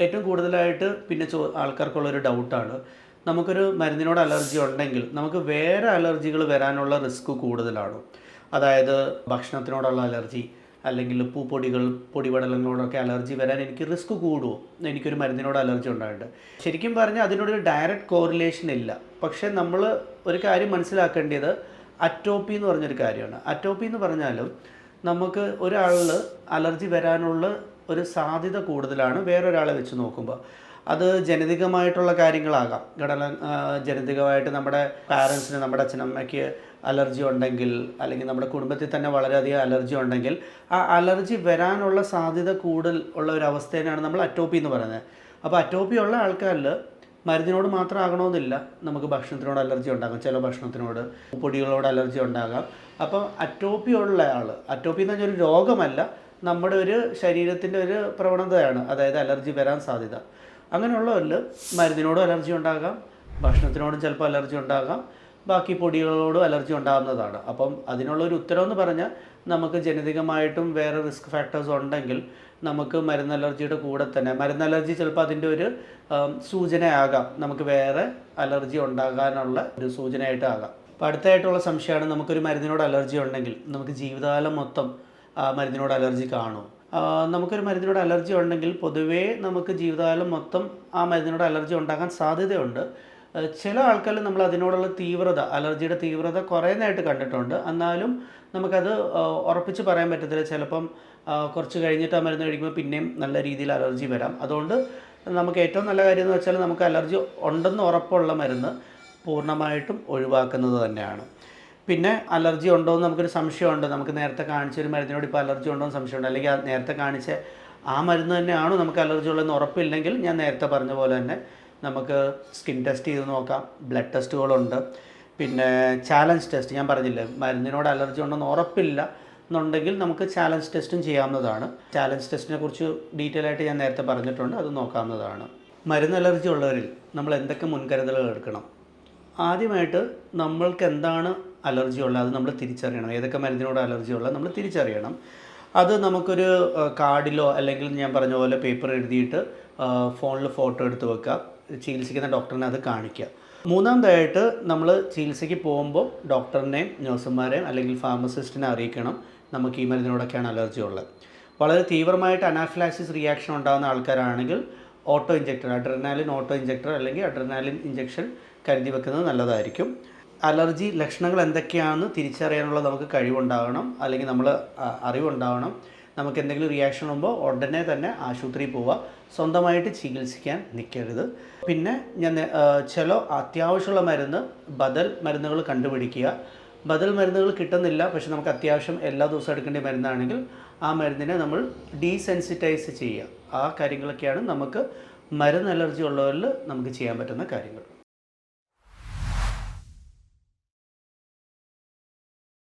ഏറ്റവും കൂടുതലായിട്ട് പിന്നെ ചോ ആൾക്കാർക്കുള്ളൊരു ഡൗട്ടാണ്. നമുക്കൊരു മരുന്നിനോട് അലർജി ഉണ്ടെങ്കിൽ നമുക്ക് വേറെ അലർജികൾ വരാനുള്ള റിസ്ക് കൂടുതലാണ്. അതായത് ഭക്ഷണത്തിനോടുള്ള അലർജി അല്ലെങ്കിൽ പൂപ്പൊടികൾ പൊടിപടലങ്ങളോടൊക്കെ അലർജി വരാൻ എനിക്ക് റിസ്ക് കൂടുമോ എനിക്കൊരു മരുന്നിനോട് അലർജി ഉണ്ടായിട്ടുണ്ട് ശരിക്കും പറഞ്ഞാൽ അതിനോടൊരു ഡയറക്റ്റ് കോറിലേഷൻ ഇല്ല. പക്ഷേ നമ്മൾ ഒരു കാര്യം മനസ്സിലാക്കേണ്ടത് അറ്റോപ്പി എന്ന് പറഞ്ഞൊരു കാര്യമാണ്. അറ്റോപ്പി എന്ന് പറഞ്ഞാലും നമുക്ക് ഒരാളിൽ അലർജി വരാനുള്ള ഒരു സാധ്യത കൂടുതലാണ് വേറൊരാളെ വെച്ച് നോക്കുമ്പോൾ അത് ജനിതകമായിട്ടുള്ള കാര്യങ്ങളാകാം. ഘടന ജനിതകമായിട്ട് നമ്മുടെ പാരൻസിന് നമ്മുടെ അച്ഛനമ്മയ്ക്ക് അലർജി ഉണ്ടെങ്കിൽ അല്ലെങ്കിൽ നമ്മുടെ കുടുംബത്തിൽ തന്നെ വളരെയധികം അലർജി ഉണ്ടെങ്കിൽ ആ അലർജി വരാനുള്ള സാധ്യത കൂടുതൽ ഉള്ള ഒരു അവസ്ഥേനാണ് നമ്മൾ അറ്റോപ്പി എന്ന് പറയുന്നത്. അപ്പോൾ അറ്റോപ്പി ഉള്ള ആൾക്കാരിൽ മരുന്നിനോട് മാത്രം ആകണമെന്നില്ല. നമുക്ക് ഭക്ഷണത്തിനോട് അലർജി ഉണ്ടാകാം. ചില ഭക്ഷണത്തിനോട് പൊടികളോട് അലർജി ഉണ്ടാകാം. അപ്പോൾ അറ്റോപ്പി ഉള്ള ആൾ അറ്റോപ്പി എന്ന് പറഞ്ഞാൽ ഒരു രോഗമല്ല. നമ്മുടെ ഒരു ശരീരത്തിന്റെ ഒരു പ്രവണതയാണ് അതായത് അലർജി വരാൻ സാധ്യത. അങ്ങനെയുള്ളവരിൽ മരുന്നിനോടും അലർജി ഉണ്ടാകാം ഭക്ഷണത്തിനോടും ചിലപ്പോൾ അലർജി ഉണ്ടാകാം ബാക്കി പൊടികളോടും അലർജി ഉണ്ടാകുന്നതാണ്. അപ്പം അതിനുള്ളൊരു ഉത്തരവെന്ന് പറഞ്ഞാൽ നമുക്ക് ജനിതകമായിട്ടും വേറെ റിസ്ക് ഫാക്ടേഴ്സ് ഉണ്ടെങ്കിൽ നമുക്ക് മരുന്ന് അലർജിയുടെ കൂടെ തന്നെ മരുന്ന് അലർജി ചിലപ്പോൾ അതിന്റെ ഒരു സൂചനയാകാം. നമുക്ക് വേറെ അലർജി ഉണ്ടാകാനുള്ള ഒരു സൂചനയായിട്ടാകാം. അപ്പോൾ അടുത്തായിട്ടുള്ള സംശയമാണ് നമുക്കൊരു മരുന്നിനോട് അലർജി ഉണ്ടെങ്കിൽ നമുക്ക് ജീവിതകാലം മൊത്തം മരുന്നിനോട് അലർജി കാണും. നമുക്കൊരു മരുന്നിനോട് അലർജി ഉണ്ടെങ്കിൽ പൊതുവേ നമുക്ക് ജീവിതകാലം മൊത്തം ആ മരുന്നിനോട് അലർജി ഉണ്ടാകാൻ സാധ്യതയുണ്ട്. ചില ആൾക്കാരിൽ നമ്മൾ അതിനോടുള്ള തീവ്രത അലർജിയുടെ തീവ്രത കുറയുന്നതായിട്ട് കണ്ടിട്ടുണ്ട്. എന്നാലും നമുക്കത് ഉറപ്പിച്ച് പറയാൻ പറ്റത്തില്ല. ചിലപ്പം കുറച്ച് കഴിഞ്ഞിട്ട് ആ മരുന്ന് കഴിക്കുമ്പോൾ പിന്നെയും നല്ല രീതിയിൽ അലർജി വരാം. അതുകൊണ്ട് നമുക്ക് ഏറ്റവും നല്ല കാര്യം എന്ന് വെച്ചാൽ നമുക്ക് അലർജി ഉണ്ടെന്ന് ഉറപ്പുള്ള മരുന്ന് പൂർണമായിട്ടും ഒഴിവാക്കുന്നത് തന്നെയാണ്. പിന്നെ അലർജി ഉണ്ടോ എന്ന് നമുക്കൊരു സംശയമുണ്ട്. നമുക്ക് നേരത്തെ കാണിച്ച ഒരു മരുന്നിനോട് ഇപ്പോൾ അലർജി ഉണ്ടോ എന്ന് സംശയമുണ്ട്. അല്ലെങ്കിൽ നേരത്തെ കാണിച്ച ആ മരുന്ന് തന്നെയാണോ നമുക്ക് അലർജി ഉള്ളതെന്ന് ഉറപ്പില്ലെങ്കിൽ ഞാൻ നേരത്തെ പറഞ്ഞ പോലെ തന്നെ നമുക്ക് സ്കിൻ ടെസ്റ്റ് ചെയ്ത് നോക്കാം. ബ്ലഡ് ടെസ്റ്റുകളുണ്ട്. പിന്നെ ചാലഞ്ച് ടെസ്റ്റ് ഞാൻ പറഞ്ഞില്ലേ മരുന്നിനോട് അലർജി ഉണ്ടെന്ന് ഉറപ്പില്ല എന്നുണ്ടെങ്കിൽ നമുക്ക് ചാലഞ്ച് ടെസ്റ്റും ചെയ്യാവുന്നതാണ്. ചാലഞ്ച് ടെസ്റ്റിനെ കുറിച്ച് ഡീറ്റെയിൽ ആയിട്ട് ഞാൻ നേരത്തെ പറഞ്ഞിട്ടുണ്ട്. അത് നോക്കാവുന്നതാണ്. മരുന്ന് അലർജി ഉള്ളവരിൽ നമ്മൾ എന്തൊക്കെ മുൻകരുതലുകൾ എടുക്കണം? ആദ്യമായിട്ട് നമ്മൾക്ക് എന്താണ് അലർജി ഉള്ളത് അത് നമ്മൾ തിരിച്ചറിയണം. ഏതൊക്കെ മരുന്നിനോട് അലർജി ഉള്ളത് നമ്മൾ തിരിച്ചറിയണം. അത് നമുക്കൊരു കാർഡിലോ അല്ലെങ്കിൽ ഞാൻ പറഞ്ഞ പോലെ പേപ്പർ എഴുതിയിട്ട് ഫോണിൽ ഫോട്ടോ എടുത്ത് വെക്കുക. ചികിത്സിക്കുന്ന ഡോക്ടറിനെ അത് കാണിക്കുക. മൂന്നാമതായിട്ട് നമ്മൾ ചികിത്സയ്ക്ക് പോകുമ്പോൾ ഡോക്ടറിനെയും നഴ്സുമാരെയും അല്ലെങ്കിൽ ഫാർമസിസ്റ്റിനെ അറിയിക്കണം നമുക്ക് ഈ മരുന്നിനോടൊക്കെയാണ് അലർജി ഉള്ളത്. വളരെ തീവ്രമായിട്ട് അനാഫിലാക്സിസ് റിയാക്ഷൻ ഉണ്ടാകുന്ന ആൾക്കാരാണെങ്കിൽ auto injector adrenaline auto injector അല്ലെങ്കിൽ അഡ്രനാലിൻ ഇഞ്ചക്ഷൻ കരുതി വെക്കുന്നത് നല്ലതായിരിക്കും. അലർജി ലക്ഷണങ്ങൾ എന്തൊക്കെയാണെന്ന് തിരിച്ചറിയാനുള്ള നമുക്ക് കഴിവുണ്ടാകണം. അല്ലെങ്കിൽ നമ്മൾ അറിവുണ്ടാകണം നമുക്ക് എന്തെങ്കിലും റിയാക്ഷൻ വരുമ്പോൾ ഉടനെ തന്നെ ആശുപത്രിയിൽ പോവുക. സ്വന്തമായിട്ട് ചികിത്സിക്കാൻ നിൽക്കരുത്. പിന്നെ ഞാൻ ചില അത്യാവശ്യമുള്ള മരുന്ന് ബദൽ മരുന്നുകൾ കണ്ടുപിടിക്കുക. ബദൽ മരുന്നുകൾ കിട്ടുന്നില്ല. പക്ഷെ നമുക്ക് അത്യാവശ്യം എല്ലാ ദിവസവും എടുക്കേണ്ട മരുന്നാണെങ്കിൽ ആ മരുന്നിനെ നമ്മൾ ഡീസെൻസിറ്റൈസ് ചെയ്യുക. ആ കാര്യങ്ങളൊക്കെയാണ് നമുക്ക് മരുന്ന് അലർജി ഉള്ളവരിൽ നമുക്ക് ചെയ്യാൻ പറ്റുന്ന കാര്യങ്ങൾ.